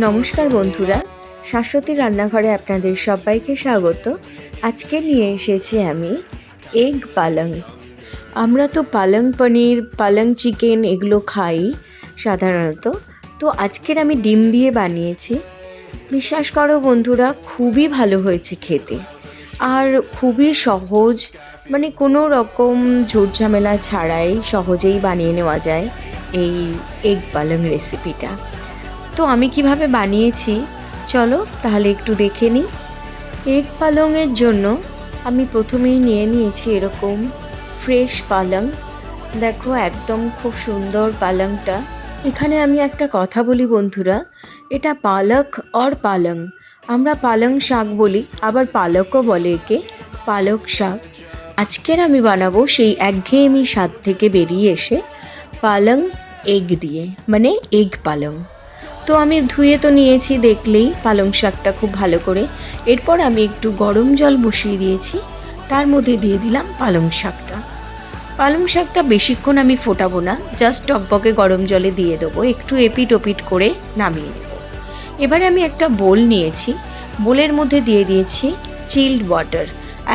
নমস্কার বন্ধুরা, শাশ্বতী রান্নাঘরে আপনাদের সবাইকে স্বাগত। আজকে নিয়ে এসেছি আমি এগ পালং। আমরা তো পালং পনির, পালং চিকেন এগুলো খাই সাধারণত। তো আজকের আমি ডিম দিয়ে বানিয়েছি। বিশ্বাস করো বন্ধুরা, খুবই ভালো হয়েছে খেতে। আর খুবই সহজ মানে কোনো রকম ঝামেলা ছাড়াই সহজেই বানিয়ে নেওয়া যায় এই এগ পালং রেসিপিটা তো আমি কীভাবে বানিয়েছি? চলো তাহলে একটু দেখে নিই। এগ পালংয়ের জন্য আমি প্রথমেই নিয়ে নিয়েছি এরকম ফ্রেশ পালং। দেখো একদম খুব সুন্দর পালংটা। এখানে আমি একটা কথা বলি বন্ধুরা, এটা পালক অর পালং। আমরা পালং শাক বলি, আবার পালকও বলে একে, পালক শাক। আজকের আমি বানাবো সেই একঘেয়েমি স্বাদ থেকে বেরিয়ে এসে পালং এগ দিয়ে মানে এগ পালং। তো আমি ধুয়ে তো নিয়েছি দেখলেই পালং শাকটা খুব ভালো করে। এরপর আমি একটু গরম জল বসিয়ে দিয়েছি, তার মধ্যে দিয়ে দিলাম পালং শাকটা। পালং শাকটা বেশিক্ষণ আমি ফোটাবো না জাস্ট টকবকে গরম জলে দিয়ে দেবো, একটু এপিট ওপিট করে নামিয়ে নেব। এবারে আমি একটা বোল নিয়েছি, বোলের মধ্যে দিয়ে দিয়েছি চিল্ড ওয়াটার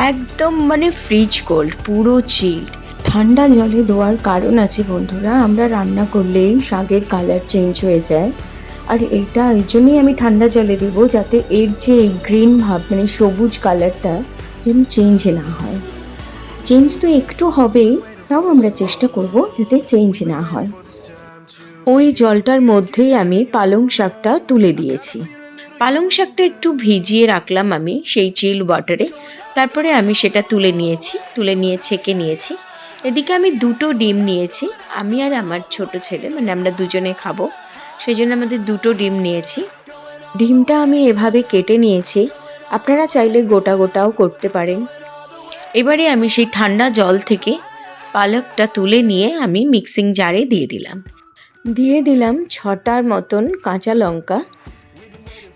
একদম মানে ফ্রিজ কোল্ড পুরো চিল্ড ঠান্ডা জলে দেওয়ার কারণ আছে বন্ধুরা, আমরা রান্না করলেই শাকের কালার চেঞ্জ হয়ে যায়। আর এটা এই জন্যই আমি ঠান্ডা জলে দেবো যাতে এর যে গ্রিন ভাব মানে সবুজ কালারটা যেন চেঞ্জ না হয়। চেঞ্জ তো একটু হবেই, তাও আমরা চেষ্টা করব যাতে চেঞ্জ না হয়। ওই জলটার মধ্যেই আমি পালং শাকটা তুলে দিয়েছি। পালং শাকটা একটু ভিজিয়ে রাখলাম আমি সেই চিল ওয়াটারে তারপরে আমি সেটা তুলে নিয়েছি, তুলে নিয়ে ছেঁকে নিয়েছি। এদিকে আমি দুটো ডিম নিয়েছি, আমি আর আমার ছোট ছেলে মানে আমরা দুজনে খাব। সেই জন্য আমাদের দুটো ডিম নিয়েছি। ডিমটা আমি এভাবে কেটে নিয়েছি। আপনারা চাইলে গোটা গোটাও করতে পারেন। এবারে আমি সেই ঠান্ডা জল থেকে পালকটা তুলে নিয়ে আমি মিক্সিং জারে দিয়ে দিলাম। দিয়ে দিলাম ছটার মতন কাঁচা লঙ্কা।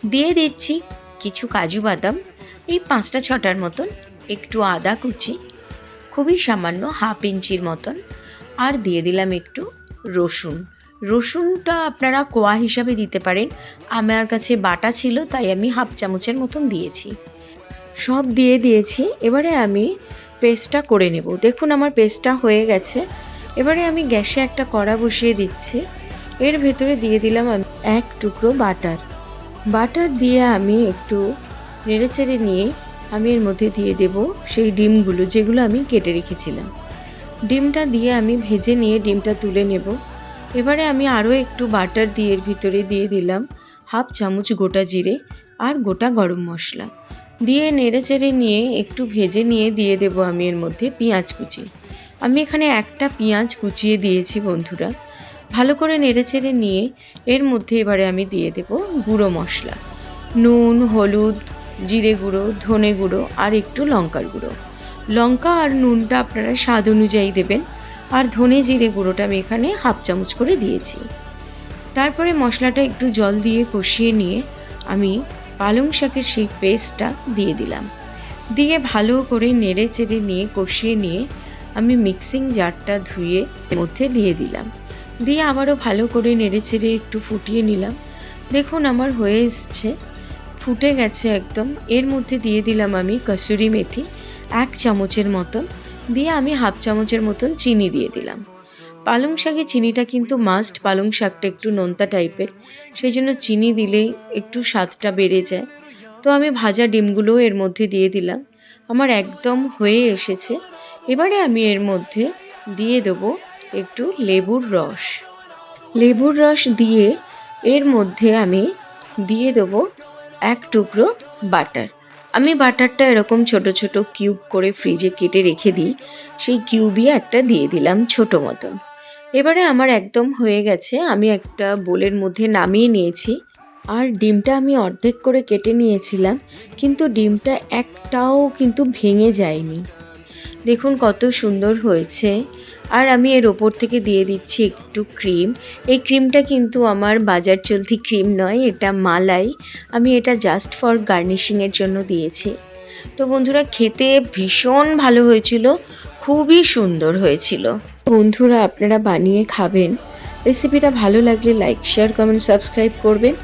দিয়ে দিচ্ছি কিছু কাজু বাদাম। এই পাঁচটা ছটার মতন একটু আদা কুচি, খুবই সামান্য হাফ ইঞ্চির মতন। আর দিয়ে দিলাম একটু রসুন। রসুনটা আপনারা কোয়া হিসাবে দিতে পারেন। আমার কাছে বাটা ছিল, তাই আমি হাফ চামচের মতন দিয়েছি। সব দিয়ে দিয়েছি, এবারে আমি পেস্টটা করে নেব। দেখুন আমার পেস্টটা হয়ে গেছে। এবারে আমি গ্যাসে একটা কড়া বসিয়ে দিচ্ছি। এর ভেতরে দিয়ে দিলাম আমি এক টুকরো বাটার। বাটার দিয়ে আমি একটু নেড়েচেড়ে নিয়ে আমি এর মধ্যে দিয়ে দেব সেই ডিমগুলো, যেগুলো আমি কেটে রেখেছিলাম। ডিমটা দিয়ে আমি ভেজে নিয়ে ডিমটা তুলে নেব। এবারে আমি আরও একটু বাটার দিয়ে এর ভিতরে দিয়ে দিলাম হাফ চামচ গোটা জিরে আর গোটা গরম মশলা। দিয়ে নেড়ে চেড়ে নিয়ে একটু ভেজে নিয়ে দিয়ে দেবো আমি এর মধ্যে পেঁয়াজ কুচি। আমি এখানে একটা পেঁয়াজ কুচিয়ে দিয়েছি বন্ধুরা। ভালো করে নেড়ে চেড়ে নিয়ে এর মধ্যে এবারে আমি দিয়ে দেব গুঁড়ো মশলা। নুন, হলুদ, জিরে গুঁড়ো, ধনে গুঁড়ো আর একটু লঙ্কার গুঁড়ো। লঙ্কা আর নুনটা আপনারা স্বাদ অনুযায়ী দেবেন। আর ধনে জিরে গুঁড়োটা আমি এখানে হাফ চামচ করে দিয়েছি। তারপরে মশলাটা একটু জল দিয়ে কষিয়ে নিয়ে আমি পালং শাকের সেই পেস্টটা দিয়ে দিলাম। দিয়ে ভালো করে নেড়ে চেড়ে নিয়ে কষিয়ে নিয়ে আমি মিক্সিং জারটা ধুয়ে মধ্যে দিয়ে দিলাম। দিয়ে আবারও ভালো করে নেড়ে চেড়ে একটু ফুটিয়ে নিলাম। দেখুন আমার হয়ে এসছে। ফুটে গেছে একদম। এর মধ্যে দিয়ে দিলাম আমি কসুরি মেথি এক চামচের মতন। দিয়ে আমি হাফ চামচের মতন চিনি দিয়ে দিলাম। পালং শাকে চিনিটা কিন্তু মাস্ট পালং শাকটা একটু নোনতা টাইপের। সেই জন্য চিনি দিলেই একটু স্বাদটা বেড়ে যায়। তো আমি ভাজা ডিমগুলোও এর মধ্যে দিয়ে দিলাম। আমার একদম হয়ে এসেছে। এবারে আমি এর মধ্যে দিয়ে দেবো একটু লেবুর রস। লেবুর রস দিয়ে এর মধ্যে আমি দিয়ে দেবো এক টুকরো বাটার। আমি বাটারটা এরকম ছোট ছোট কিউব করে ফ্রিজে কেটে রেখে দিই, সেই কিউবই একটা দিয়ে দিলাম ছোট মতন এবারে আমার একদম হয়ে গেছে, আমি একটা বোলের মধ্যে নামিয়ে নিয়েছি। আর ডিমটা আমি অর্ধেক করে কেটে নিয়েছিলাম, কিন্তু ডিমটা একটাও কিন্তু ভেঙে যায়নি। দেখুন কত সুন্দর হয়েছে। আর আমি এর ওপর থেকে দিয়ে দিচ্ছি একটু ক্রিম। এই ক্রিমটা কিন্তু আমার বাজার চলতি ক্রিম নয়, এটা মালাই। আমি এটা জাস্ট ফর গার্নিশিংয়ের জন্য দিয়েছি। তো বন্ধুরা, খেতে ভীষণ ভালো হয়েছিল, খুবই সুন্দর হয়েছিল। বন্ধুরা, আপনারা বানিয়ে খাবেন। রেসিপিটা ভালো লাগলে লাইক শেয়ার কমেন্ট সাবস্ক্রাইব করবেন।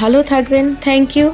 ভালো থাকবেন থ্যাংক ইউ